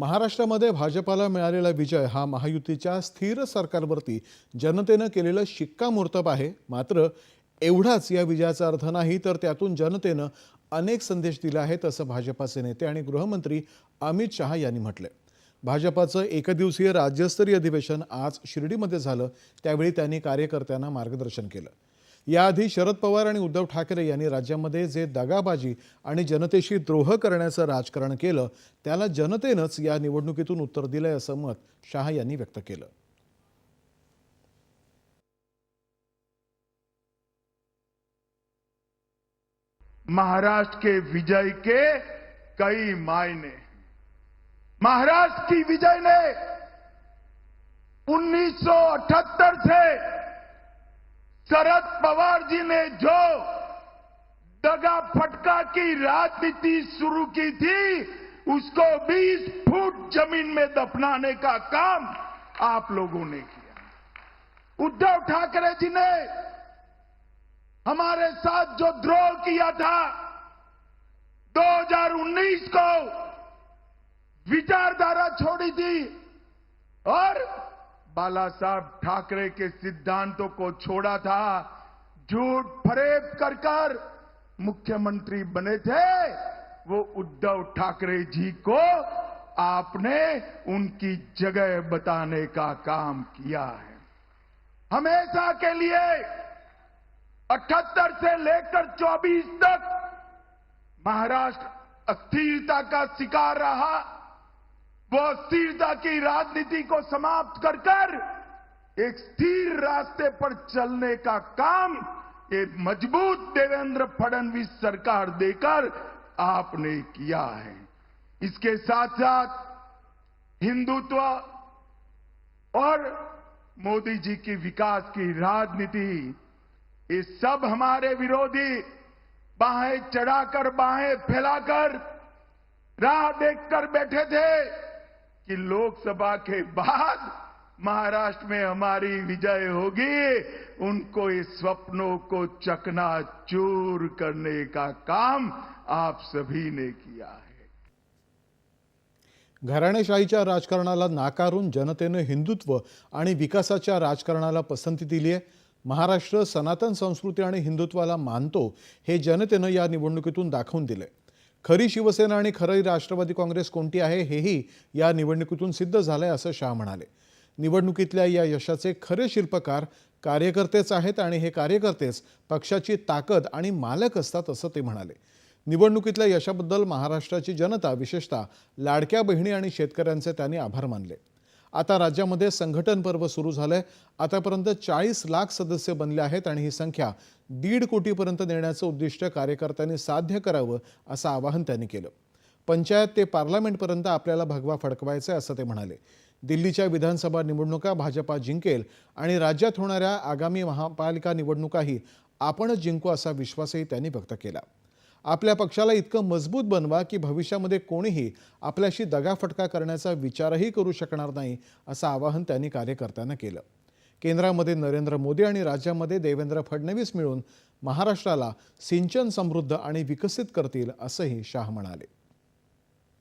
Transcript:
महाराष्ट्रामध्ये भाजपाला मिळालेला विजय हा महायुतीच्या स्थिर सरकारवरती जनतेनं केलेलं शिक्कामोर्तब आहे. मात्र एवढाच या विजयाचा अर्थ नाही तर त्यातून जनतेनं अनेक संदेश दिले आहेत असं भाजपाचे नेते आणि गृहमंत्री अमित शहा यांनी म्हटलंय. भाजपाचं एकदिवसीय राज्यस्तरीय अधिवेशन आज शिर्डीमध्ये झालं. त्यावेळी त्यांनी कार्यकर्त्यांना मार्गदर्शन केलं. याआधी शरद पवार आणि उद्धव ठाकरे यांनी राज्यामध्ये जे दगाबाजी आणि जनतेशी द्रोह करण्याचं राजकारण केलं त्याला जनतेनंच या निवडणुकीतून उत्तर दिलंय असं मत शहा यांनी व्यक्त केलं. महाराष्ट्र के विजय के कई मायने। महाराष्ट्र की विजय ने 1978 से शरद पवार जी ने जो दगा फटका की राजनीति शुरू की थी, उसको 20 फुट ज़मीन में दफनाने का काम आप लोगों ने किया। उद्धव ठाकरे जी ने हमारे साथ जो द्रोह किया था 2019 को विचारधारा छोड़ी थी और बाला साहब ठाकरे के सिद्धांतों को छोड़ा था, झूठ फरेब कर कर मुख्यमंत्री बने थे। वो उद्धव ठाकरे जी को आपने उनकी जगह बताने का काम किया है। हमेशा के लिए अठहत्तर से लेकर 24 तक महाराष्ट्र अस्थिरता का शिकार रहा। वो अस्थिरता की राजनीति को समाप्त कर कर एक स्थिर रास्ते पर चलने का काम एक मज़बूत देवेंद्र फडणवीस सरकार देकर आपने किया है। इसके साथ साथ हिंदुत्व और मोदी जी की विकास की राजनीति, ये सब हमारे विरोधी बाहें चढ़ाकर, बाहें फैलाकर राह देखकर बैठे थे। कि लोकसभा के बाद महाराष्ट्र में हमारी विजय होगी उनको इस स्वप्नों को चकनाचूर करने का काम आप सभी ने किया है। घराणेशाहीच्या राजकारणाला नाकारून जनतेनं हिंदुत्व आणि विकासाच्या राजकारणाला पसंती दिली आहे महाराष्ट्र सनातन संस्कृती आणि हिंदुत्वाला मानतो हे जनतेनं या निवडणुकीतून दाखवून दिलंय. खरी शिवसेना आणि खरी राष्ट्रवादी काँग्रेस कोणती आहे हेही या निवडणुकीतून सिद्ध झालंय असं शाह म्हणाले. निवडणुकीतल्या या यशाचे खरे शिल्पकार कार्यकर्तेच आहेत आणि हे कार्यकर्तेच पक्षाची ताकद आणि मालक असतात असं ते म्हणाले. निवडणुकीतल्या यशाबद्दल महाराष्ट्राची जनता विशेषतः लाडक्या बहिणी आणि शेतकऱ्यांचे त्यांनी आभार मानले. आता राज्यामध्ये संघटन पर्व सुरू झालंय. आतापर्यंत चाळीस लाख सदस्य बनले आहेत आणि ही संख्या दीड कोटीपर्यंत नेण्याचं उद्दिष्ट कार्यकर्त्यांनी साध्य करावं असं आवाहन त्यांनी केलं. पंचायत ते पार्लमेंटपर्यंत आपल्याला भगवा फडकवायचा आहे असं ते म्हणाले. दिल्लीच्या विधानसभा निवडणुका भाजपा जिंकेल आणि राज्यात होणाऱ्या आगामी महापालिका निवडणुकाही आपणच जिंकू असा विश्वासही त्यांनी व्यक्त केला. आपल्या पक्षाला इतकं मजबूत बनवा की भविष्यामध्ये कोणीही आपल्याशी दगाफटका करण्याचा विचारही करू शकणार नाही असं आवाहन त्यांनी कार्यकर्त्यांना केलं. केंद्रामध्ये नरेंद्र मोदी आणि राज्यामध्ये देवेंद्र फडणवीस मिळून महाराष्ट्राला सिंचन समृद्ध आणि विकसित करतील असंही शाह म्हणाले.